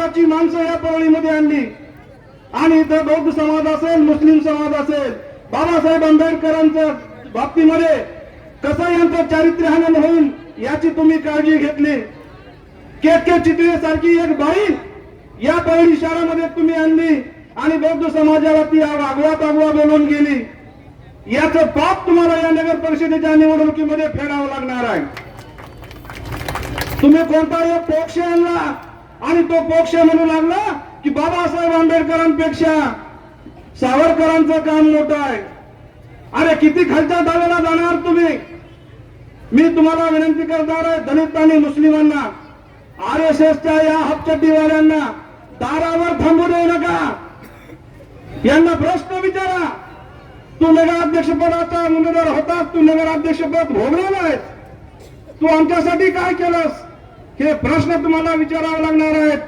समाजाची माणसं या परळीमध्ये आणली. आणि इथं बौद्ध समाज असेल मुस्लिम समाज असेल बाबासाहेब आंबेडकरांच्या बाबतीमध्ये कसं यांचं चारित्र्यहनन होईल याची तुम्ही काळजी घेतली. के के चितळे सारखी एक बाई या परळी शहरामध्ये तुम्ही आणली आणि बौद्ध समाजाला ती आगवा तागवा बोलून गेली. याच पाप तुम्हाला या नगर परिषदेच्या निवडणुकीमध्ये फेडावं लागणार आहे. तुम्ही कोणता एक पक्ष आणला आणि तो पक्ष म्हणू लागला की बाबासाहेब आंबेडकरांपेक्षा सावरकरांचं काम मोठं आहे. अरे किती खालच्या दाव्याला जाणार तुम्ही? मी तुम्हाला विनंती करणार आहे दलित आणि मुस्लिमांना आर एस एसच्या या हपचटीवाल्यांना दारावर थांबू देऊ नका. यांना प्रश्न विचारा. तू नगराध्यक्षपदाचा उमेदवार होतास तू नगराध्यक्षपद भोगलेला आहेस. तू आमच्यासाठी काय केलंस? हे प्रश्न तुम्हाला विचारावे लागणार आहेत.